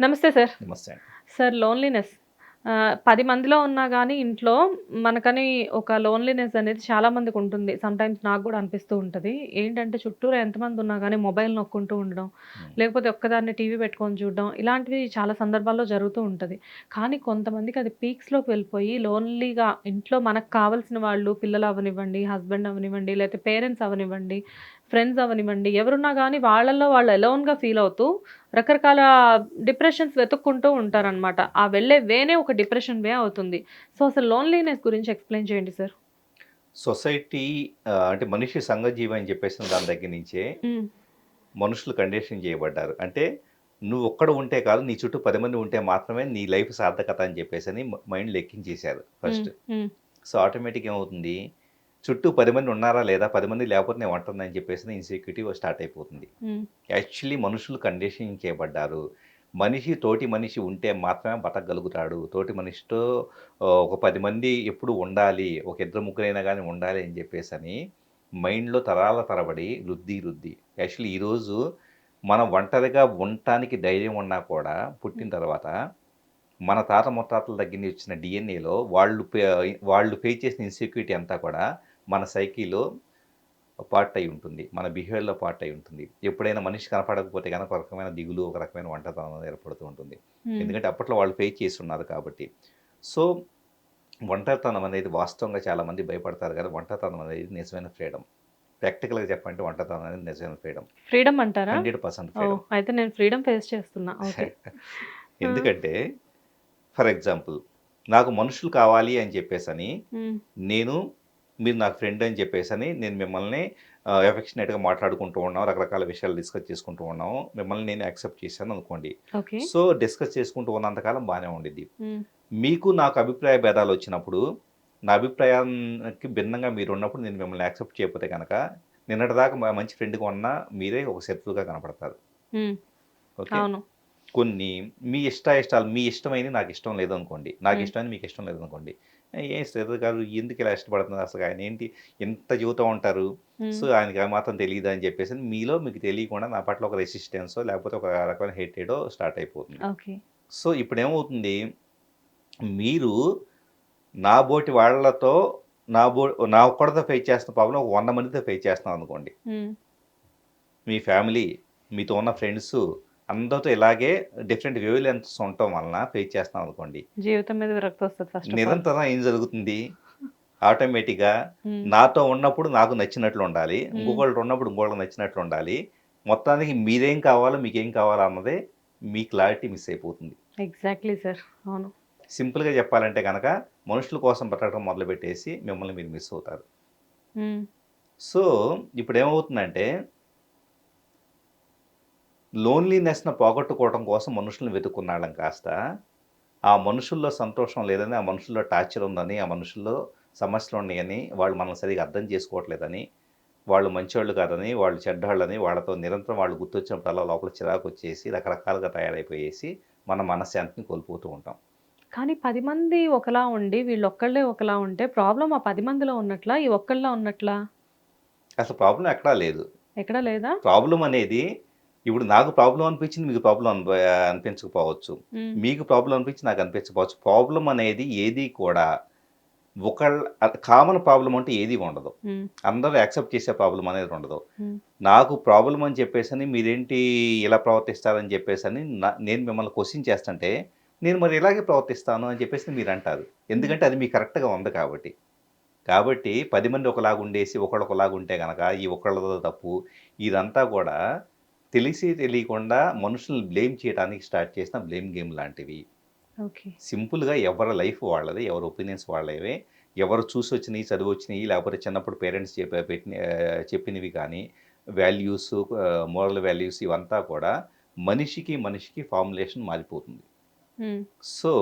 నమస్తే సార్. నమస్తే sir loneliness పది మందిలో ఉన్నా కానీ ఇంట్లో మనకని ఒక లోన్లీనెస్ అనేది చాలా మందికి ఉంటుంది. సమ్టైమ్స్ నాకు కూడా అనిపిస్తూ ఉంటుంది. ఏంటంటే చుట్టూరు ఎంతమంది ఉన్నా కానీ మొబైల్ నొక్కుంటూ ఉండడం లేకపోతే ఒక్కదాన్ని టీవీ పెట్టుకొని చూడడం ఇలాంటివి చాలా సందర్భాల్లో జరుగుతూ ఉంటుంది. కానీ కొంతమందికి అది పీక్స్లోకి వెళ్ళిపోయి లోన్లీగా ఇంట్లో మనకు కావాల్సిన వాళ్ళు పిల్లలు అవనివ్వండి హస్బెండ్ అవనివ్వండి లేకపోతే పేరెంట్స్ అవనివ్వండి ఫ్రెండ్స్ అవనివ్వండి. ఎవరున్నా కానీ వాళ్ళల్లో వాళ్ళు ఎలోన్గా ఫీల్ అవుతూ రకరకాల డిప్రెషన్స్ వెతుక్కుంటూ ఉంటారనమాట ఆ వెళ్ళే వేనే ఒక డిప్రెషన్ వే అవుతుంది. సో అసలు లోన్లీనెస్ గురించి ఎక్స్ప్లెయిన్ చేయండి సార్ సొసైటీ అంటే మనిషి సంఘజీవి అని చెప్పేసిన దాని దగ్గర నుంచే మనుషులు కండిషన్ చేయబడ్డారు. అంటే నువ్వు ఒక్కడ ఉంటే కాదు నీ చుట్టూ పది మంది ఉంటే మాత్రమే నీ లైఫ్ సార్థకత అని చెప్పేసి అని మైండ్ లెక్కించేశారు ఫస్ట్ సో ఆటోమేటిక్ ఏమవుతుంది? చుట్టూ పది మంది ఉన్నారా లేదా? పది మంది లేకపోతే నేను ఉంటుందని చెప్పేసి ఇన్సెక్యూరిటీ స్టార్ట్ అయిపోతుంది. యాక్చువల్లీ మనుషులు కండిషన్ చేయబడ్డారు. మనిషి తోటి మనిషి ఉంటే మాత్రమే బతకగలుగుతాడు. తోటి మనిషితో ఒక పది మంది ఎప్పుడు ఉండాలి ఒక ఇద్దరు ముగ్గురైనా కానీ ఉండాలి అని చెప్పేసి అని మైండ్లో తరాల తరబడి రుద్ది రుద్ది. యాక్చువల్లీ ఈరోజు మనం ఒంటరిగా ఉండటానికి ధైర్యం ఉన్నా కూడా పుట్టిన తర్వాత మన తాత ముత్తాతల దగ్గర నుంచి వచ్చిన డిఎన్ఏలో వాళ్ళు పే- వాళ్ళు పే చేసిన ఇన్సెక్యూరిటీ అంతా కూడా మన సైకిలో పార్ట్ అయి ఉంటుంది. మన బిహేవియర్లో పార్ట్ అయి ఉంటుంది. ఎప్పుడైనా మనిషి కనపడకపోతే కనుక ఒక రకమైన దిగులు ఒక రకమైన వంటతనం ఏర్పడుతూ ఉంటుంది. ఎందుకంటే అప్పట్లో వాళ్ళు పే చేసి ఉన్నారు కాబట్టి. సో ఒంటరితనం అనేది వాస్తవంగా చాలామంది భయపడతారు కానీ ఒంటరితనం అనేది నిజమైన ఫ్రీడమ్. ప్రాక్టికల్గా చెప్పంటే ఒంటరితనం అనేది నిజమైన ఫ్రీడమ్. ఫ్రీడమ్ అంటారా? Hundred percent freedom. అయితే నేను ఫ్రీడమ్ ఫేస్ చేస్తున్నా. ఎందుకంటే ఫర్ ఎగ్జాంపుల్ నాకు మనుషులు కావాలి అని చెప్పేసి అని నేను మీరు నాకు ఫ్రెండ్ అని చెప్పేసి అని నేను మిమ్మల్ని ఎఫెక్షనేట్గా మాట్లాడుకుంటూ ఉన్నాం రకరకాల విషయాలు డిస్కస్ చేసుకుంటూ ఉన్నాం. మిమ్మల్ని నేను యాక్సెప్ట్ చేశాను అనుకోండి. సో డిస్కస్ చేసుకుంటూ ఉన్నంతకాలం బాగానే ఉండిద్ది. మీకు నాకు అభిప్రాయ భేదాలు వచ్చినప్పుడు నా అభిప్రాయానికి భిన్నంగా మీరు ఉన్నప్పుడు నేను మిమ్మల్ని యాక్సెప్ట్ చేయకపోతే కనుక నిన్నటిదాకా మంచి ఫ్రెండ్గా ఉన్నా మీరే ఒక శత్రువుగా కనపడతారు. ఓకే? కొన్ని మీ ఇష్ట ఇష్టాలు మీ ఇష్టమైనవి నాకు ఇష్టం లేదనుకోండి. నాకు మ్మ్. ఇష్టమైనది మీకు ఇష్టం లేదనుకోండి. ఏ శ్రీధర్ గారు ఎందుకు ఇలా ఇష్టపడుతున్నారు? అసలు ఆయన ఏంటి? ఎంత జీవితం ఉంటారు. సో ఆయనకి మాత్రం తెలియదు అని చెప్పేసి మీలో మీకు తెలియకుండా నా పట్ల ఒక రెసిస్టెన్సో లేకపోతే ఒక రకమైన హేటెడో స్టార్ట్ అయిపోతుంది. సో ఇప్పుడు ఏమవుతుంది? మీరు నా బోటి వాళ్ళతో నా బో నా ఒక్కడితో ఫేస్ చేస్తున్న ప్రాబ్లం ఒక వంద మందితో ఫేస్ చేస్తున్నాం అనుకోండి. మీ ఫ్యామిలీ మీతో ఉన్న ఫ్రెండ్స్ అందరితో ఇలాగే డిఫరెంట్ వేవ్ లెంత్స్ ఉండటం వలన ఫేస్ చేస్తాం అనుకోండి. జీవితం మీద విరక్తి వస్తుంది ఫస్ట్ నిరంతరం ఏం జరుగుతుంది? ఆటోమేటిక్గా నాతో ఉన్నప్పుడు నాకు నచ్చినట్లు ఉండాలి. ఇంకొకళ్ళు ఉన్నప్పుడు ఇంకొకళ్ళకి నచ్చినట్లు ఉండాలి. మొత్తానికి మీరేం కావాలో మీకేం కావాలో అన్నదే మీ క్లారిటీ మిస్ అయిపోతుంది. ఎగ్జాక్ట్లీ సార్ అవును. సింపుల్గా చెప్పాలంటే కనుక మనుషుల కోసం బతకడం మొదలుపెట్టేసి మిమ్మల్ని మీరు మిస్ అవుతారు. సో ఇప్పుడు ఏమవుతుందంటే లోన్లీనెస్ను పోగొట్టుకోవడం కోసం మనుషులను వెతుక్కున్నాళ్ళం కాస్త. ఆ మనుషుల్లో సంతోషం లేదని ఆ మనుషుల్లో టార్చర్ ఉందని ఆ మనుషుల్లో సమస్యలు ఉన్నాయని వాళ్ళు మనల్ని సరిగా అర్థం చేసుకోవట్లేదని వాళ్ళు మంచివాళ్ళు కాదని వాళ్ళు చెడ్డవాళ్ళని వాళ్ళతో నిరంతరం వాళ్ళు గుర్తొచ్చినప్పుడు అలా లోపల చిరాకు వచ్చేసి రకరకాలుగా తయారైపోయేసి మన మనశ్శాంతిని కోల్పోతూ ఉంటాం. కానీ పది మంది ఒకలా ఉండి వీళ్ళు ఒక్కళ్ళే ఒకలా ఉంటే ప్రాబ్లం ఆ పది మందిలో ఉన్నట్లా ఈ ఒక్కళ్ళ ఉన్నట్లా? అసలు ప్రాబ్లం ఎక్కడా లేదు. ఎక్కడా లేదా? ప్రాబ్లం అనేది ఇప్పుడు నాకు ప్రాబ్లం అనిపించింది మీకు ప్రాబ్లం అనిప- అనిపించకపోవచ్చు. మీకు ప్రాబ్లం అనిపించి నాకు అనిపించకపోవచ్చు ప్రాబ్లం అనేది ఏది కూడా ఒకళ్ళ కామన్ ప్రాబ్లం అంటే ఏది ఉండదు. అందరూ యాక్సెప్ట్ చేసే ప్రాబ్లం అనేది ఉండదు. నాకు ప్రాబ్లం అని చెప్పేసి అని మీరేంటి ఇలా ప్రవర్తిస్తారని చెప్పేసి అని నేను మిమ్మల్ని క్వశ్చన్ చేస్తుంటే నేను మరి ఇలాగే ప్రవర్తిస్తాను అని చెప్పేసి మీరు అంటారు ఎందుకంటే అది మీకు కరెక్ట్గా ఉంది కాబట్టి కాబట్టి పది మంది ఒకలాగా ఉండేసి ఒకళ్ళు ఒకలాగా ఉంటే కనుక ఈ ఒకళ్ళతో తప్పు ఇదంతా కూడా తెలిసి తెలియకుండా మనుషుల్ని బ్లేమ్ చేయడానికి స్టార్ట్ చేసిన బ్లేమ్ గేమ్ లాంటివి. ఓకే. సింపుల్గా ఎవరి లైఫ్ వాళ్ళది ఎవరి ఒపీనియన్స్ వాళ్ళవే. ఎవరు చూసి వచ్చినాయి చదివి వచ్చినాయి లేకపోతే చిన్నప్పుడు పేరెంట్స్ చెప్ప పెట్టిన చెప్పినవి కానీ వాల్యూస్ మోరల్ వాల్యూస్ ఇవంతా కూడా మనిషికి మనిషికి ఫార్ములేషన్ మారిపోతుంది. సో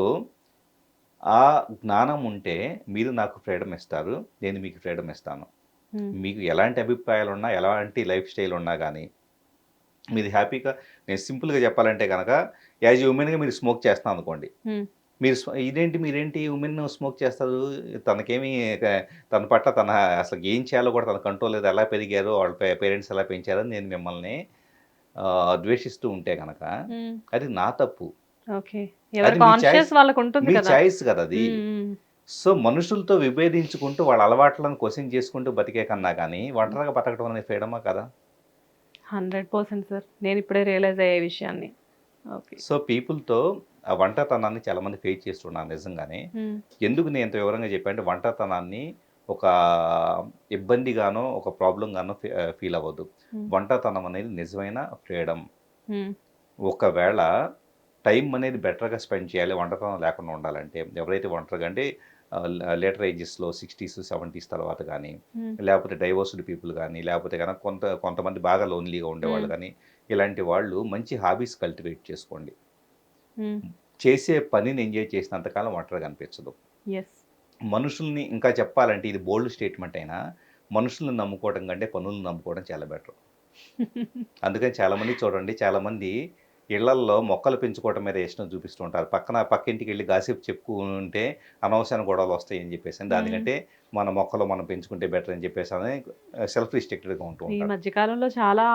ఆ జ్ఞానం ఉంటే మీరు నాకు ఫ్రీడమ్ ఇస్తారు నేను మీకు ఫ్రీడమ్ ఇస్తాను. మీకు ఎలాంటి అభిప్రాయాలు ఉన్నా ఎలాంటి లైఫ్ స్టైల్ ఉన్నా కానీ మీరు హ్యాపీగా నేను సింపుల్గా చెప్పాలంటే కనుక యాజ్ ఉమెన్గా మీరు స్మోక్ చేస్తాను అనుకోండి. మీరు ఇదేంటి మీరేంటి ఉమెన్ స్మోక్ చేస్తారు? తనకేమి తన పట్ల తన అసలు ఏం చేయాలో కూడా తన కంట్రోల్ లేదు. ఎలా పెరిగారో? వాళ్ళ పేరెంట్స్ ఎలా పెంచారని నేను మిమ్మల్ని ద్వేషిస్తూ ఉంటే కనుక. అది నా తప్పు. మీ చాయిస్ కదా. అది. సో మనుషులతో విభేదించుకుంటూ వాళ్ళ అలవాట్లను క్వశ్చన్ చేసుకుంటూ బతికే కన్నా కానీ ఒంటరిగా బతకడం అనేది ఫ్రీడమా కదా? హండ్రెడ్ పర్సెంట్ సార్ నేను ఇప్పుడే రియలైజ్ అయ్యే విషయాన్ని ఓకే సో పీపుల్తో ఆ ఒంటరితనాన్ని చాలా మంది ఫేస్ చేస్తున్నారు నిజంగానే. ఎందుకు నేను ఇంత వివరంగా చెప్పానంటే ఒంటరితనాన్ని ఒక ఇబ్బందిగానో ఒక ప్రాబ్లంగానో ఫీల్ అవ్వద్దు. ఒంటరితనం అనేది నిజమైన ఫ్రీడమ్. ఒకవేళ టైం అనేది బెటర్గా స్పెండ్ చేయాలి ఒంటరితనం లేకుండా ఉండాలంటే ఎవరైతే ఒంటరిగా అంటే లేటర్ ఏజెస్లో సిక్స్టీస్ సెవెంటీస్ తర్వాత కానీ. లేకపోతే డైవర్స్డ్ పీపుల్ కానీ లేకపోతే కనుక కొంత కొంతమంది బాగా లోన్లీగా ఉండేవాళ్ళు. కానీ ఇలాంటి వాళ్ళు మంచి హాబీస్ కల్టివేట్ చేసుకోండి. చేసే పనిని ఎంజాయ్ చేసినంతకాలం ఒంటరిగా అనిపించదు ఎస్ మనుషుల్ని ఇంకా చెప్పాలంటే ఇది బోల్డ్ స్టేట్మెంట్ అయినా మనుషుల్ని నమ్ముకోవడం కంటే పనులను నమ్ముకోవడం చాలా బెటర్ అందుకని చాలామంది చూడండి చాలామంది ఇళ్ళల్లో మొక్కలు పెంచుకోవడం మీద ఇష్టం చూపిస్తూ ఉంటారు. పక్కన పక్కింటికి వెళ్ళి గాసిప్ చెప్పుకుంటే అనవసర గొడవలు వస్తాయి అని చెప్పేసి దానికంటే మన మొక్కలు మనం పెంచుకుంటే బెటర్ అని చెప్పేసి అని సెల్ఫ్ రిస్ట్రిక్టెడ్గా ఉంటూ ఈ మధ్యకాలంలో చాలా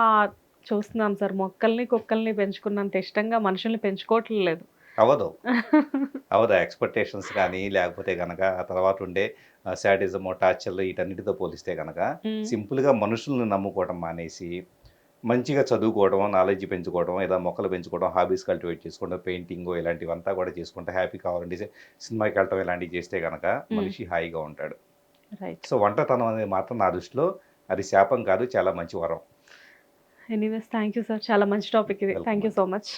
చూస్తున్నాం సార్. మొక్కల్ని కుక్కల్ని పెంచుకున్నంత ఇష్టంగా మనుషుల్ని పెంచుకోవట్లేదు. అవదు అవదు ఎక్స్పెక్టేషన్స్ కానీ లేకపోతే కనుక ఆ తర్వాత ఉండే శాడిజం టార్చర్లు వీటన్నిటితో పోలిస్తే కనుక. సింపుల్గా మనుషుల్ని నమ్ముకోవడం మానేసి మంచిగా చదువుకోవడం నాలెడ్జ్ పెంచుకోవడం ఏదో మొక్కలు పెంచుకోవడం హాబీస్ కల్టివేట్ చేసుకోవడం పెయింటింగ్ ఇలాంటివంతా కూడా చేసుకుంటే హ్యాపీ కావాలంటే సినిమాకి వెళ్ళటం ఇలాంటివి చేస్తే కనుక మనిషి హాయిగా ఉంటాడు. సో వంటతనం అనేది మాత్రం నా దృష్టిలో అది శాపం కాదు చాలా మంచి వరం. Anyways thank you sir. చాలా మంచి టాపిక్ ఇది. Thank you so much.